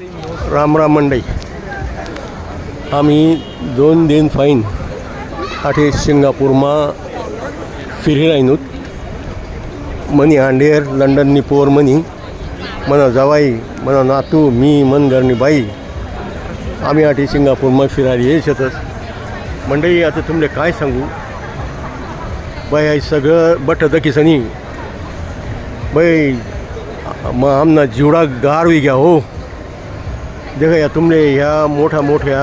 राम राम मंडई. आम्ही दोन दिन फाईन आठे सिंगापूरमा फिरी राहिनूत. मनी हांडेर लंडननी पोर मनी. मना जवाई मना नातू मी मन घरनी बाई. आम्ही आठी सिंगापूरमा फिरायला येतच मंडई आता तुमले काय सांगू? बाई सगळं बट दकीसनी बाई मग आमना जीवडा होई घ्या हो. देखा या तुमले ह्या मोठ्या मोठ्या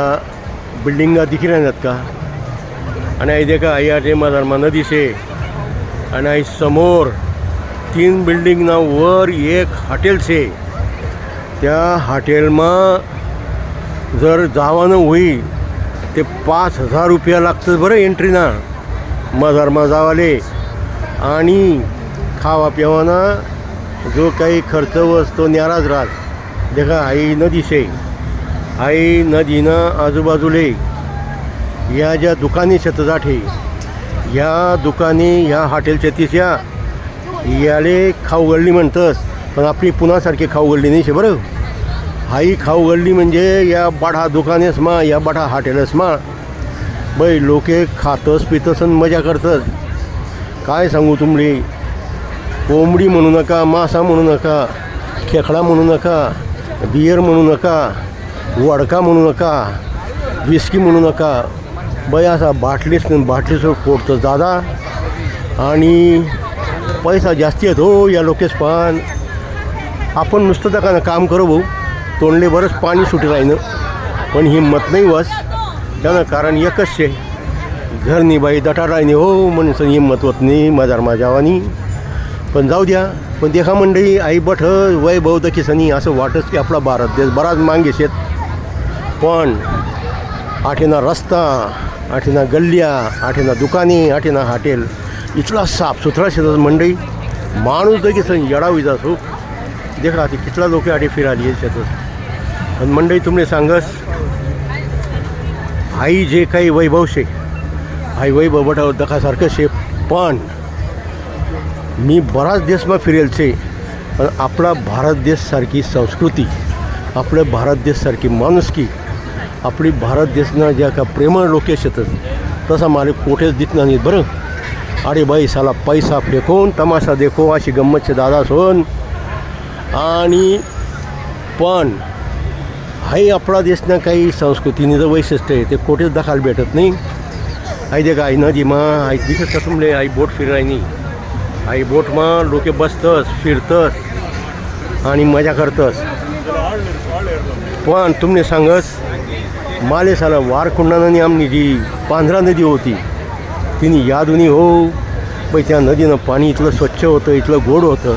बिल्डिंगा दिखी राहतात का? आणि आई देखा या टेमादारमा नदी शे आणि आई समोर तीन बिल्डिंग ना वर एक हॉटेल शे त्या हॉटेलमा जर जावानं होई ते पाच हजार रुपया लागतं बरं एंट्रीना मजारमा जावाले. आणि खावा पिवाना जो काही खर्च वसतो न्याराज राहत. देखा आई नदी शे आई नदीनं आजूबाजूले या ज्या दुकानी शेतजाठे या दुकानी ह्या हॉटेल शेतीच्या याले खाऊ गल्ली म्हणतस पण आपली पुण्यासारखी खाऊ गल्ली नाही शे बरं. हाई खाऊ गल्ली म्हणजे या बाढा दुकानेस मा या बाढा हॉटेलस मा. बै लोके खातस पितस आणि मजा करतस. काय सांगू तुमले? कोंबडी म्हणू नका मासा म्हणू नका खेकडा म्हणू नका बियर म्हणू नका वडका म्हणू नका विस्की म्हणू नका. बाई असा बाटलीस बाटलीसवर फोडतं दादा आणि पैसा जास्ती येतो हो या लोकेस पण आपण नुसतं त्या काम करू भाऊ. तोंडले बरंच पाणी सुटी राहिनं पण हिंमत नाही वस त्यानं कारण एकच शे. घरनी बाई दटा राहिनी हो म्हणून हिंमत होत नाही मजार माझ्यावानी पण जाऊ द्या. पण देखा मंडळी आई बठ वैभव दखीसनी असं वाटच की आपला भारत देश बराच मागे शेत पण आठीना रस्ता आठीना गल्ल्या आठीना दुकानी आठीना हॉटेल इथला साफसुथरा शेतात मंडई माणूस दखीसन येडावी जातो देखा ती कितला लोक आठी फिराली शेतात. पण मंडई तुमने सांगस आई जे काही वैभव शे आई वैभव बटाव दखासारखं शे पण मी बराच देशमा फिरेल छे पण आपला भारत देशसारखी संस्कृती आपल्या भारत देशसारखी माणुसकी आपली भारत देशना ज्या का प्रेमळ लोक शेतच तसा मला कोठेच दिसणार नाही बरं. अरे बाई साला पैसा फेकून तमाशा देखो अशी गंमतचे दादा सोन. आणि पण हाही आपला देशना काही संस्कृतीने जर वैशिष्ट्य आहे ते कोठेच दाखल भेटत नाही. आई दे आई नदीमा आई दिसत का तुमले आई बोट फिरायनी आई बोटमा लोके बसतस फिरतस आणि मजा करतस. पण तुमने सांगस मालेसाला साला वारकुंडाने आमनी जी पांढरा नदी होती तिने यादुनी हो पण त्या नदीनं पाणी इथलं स्वच्छ होतं इथलं गोड होतं.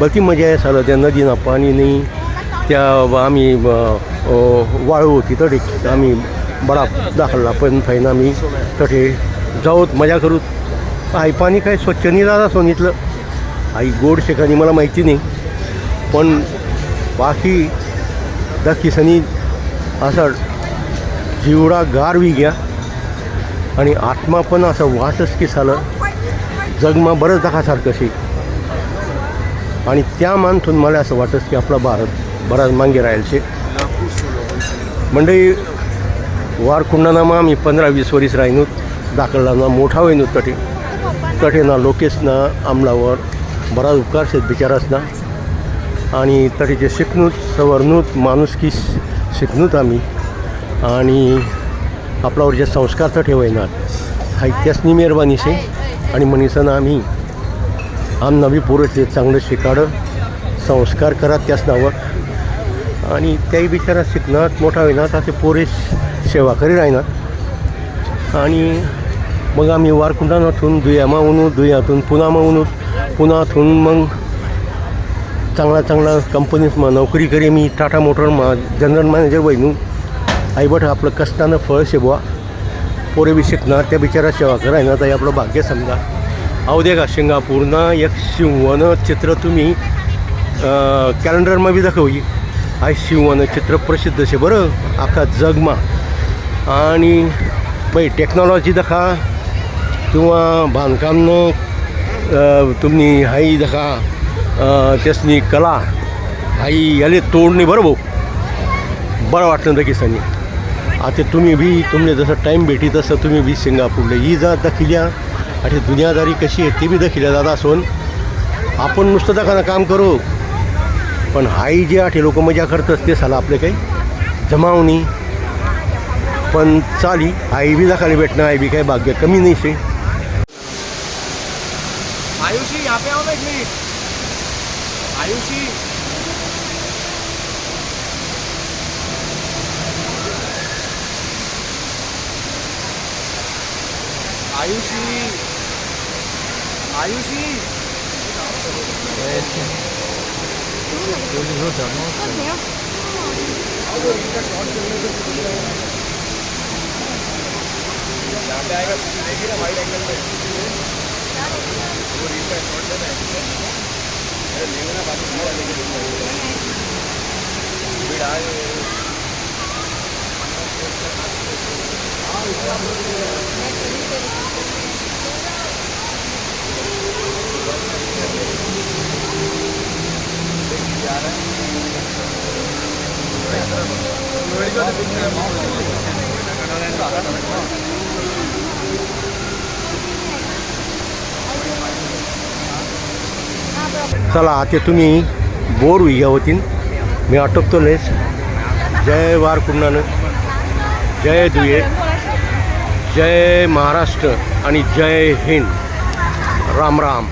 बरं ती मजा आहे सालं त्या नदीनं पाणी नाही. त्या आम्ही वाळू होती तडे आम्ही बडा दाखलला पण फाईन आम्ही तठे जाऊत मजा करूत. आई पाणी काय स्वच्छ नाही राहत असो इथलं. आई गोड शेकानी मला माहिती नाही. पण बाकी दखीसनी असा जीवडा गारवी घ्या. आणि आत्मा पण असं वाटच की झालं जगमा बरंच दाखासारखं शे. आणि त्या मानथून मला असं वाटत की आपला भारत बराच मागे राहील शे. मंडळी वारकुंडानामा आम्ही पंधरा वीस वरीस राहिनूत दाखलला मोठा होईनूत तटे. तटे ना लोकेस ना आमलावर बराच उपकार शेत बिचारास ना आणि तटेचे शिकणूत सवरणूत माणुसकी शिकणूत आम्ही. आणि आपल्यावर जे संस्कार तर ठेवायनात. हा त्यासनी मेहरबानी से आणि मनीसन आम्ही आम नवी पोरं चांगलं शिकाडं संस्कार करा त्याच नावावर आणि त्याही बिचारा शिकनात मोठा होईनात आता ते पोरे सेवा करी राहणार आणि मग आम्ही वारकुंडानातून दुयामा उनू दुयातून पुनामा उनू पुनातून मग चांगला चांगला कंपनीजमा नोकरी करी मी टाटा मोटर मा जनरल मॅनेजर बहिणू आई आपलं कष्टानं फळ शेबवा. पोरे बी शिकणार त्या बिचारा सेवा करायना. तर हे आपलं भाग्य समजा. अहो का सिंगापूरनं एक शिवनं चित्र तुम्ही कॅलेंडरमा बी दाखवली हा शिवनं चित्र प्रसिद्ध शे बरं. आखा जगमा. आणि पै टेक्नॉलॉजी दखा. किंवा बांधकामनं तुम्ही हाई दखा. त्यासनी कला. हाई याले तोडणी बरं भाऊ. बरं वाटलं दगिस्तानी आता तुम्ही बी तुमने जसं टाईम भेटी तसं तुम्ही बी सिंगापूरला. ही जा दखिल्या. आणि दुनियादारी कशी आहे ती बी दखिल्या जात असून आपण नुसतं दाखवणं काम करू. पण हाई जे आठ लोक मजा करतात ते साला आपले काही जमावणी. पण चाली आई बी दाखाली भेटणं आई बी काही भाग्य कमी नाही शे. आयुषी पे आओ ना आयुषी. आयुषी आयुषी यहाँ पे आएगा पीछे ना वाइड एंगल में वो रील का शॉट लेना है अरे ले ना बाकी पूरा लेके भीड़ आ गई है। चला आता तुम्ही बोर उया होतीन. मी अटकतो लेस जय वार कुंडानं जय दुये. जय महाराष्ट्र आणि जय हिंद. राम राम.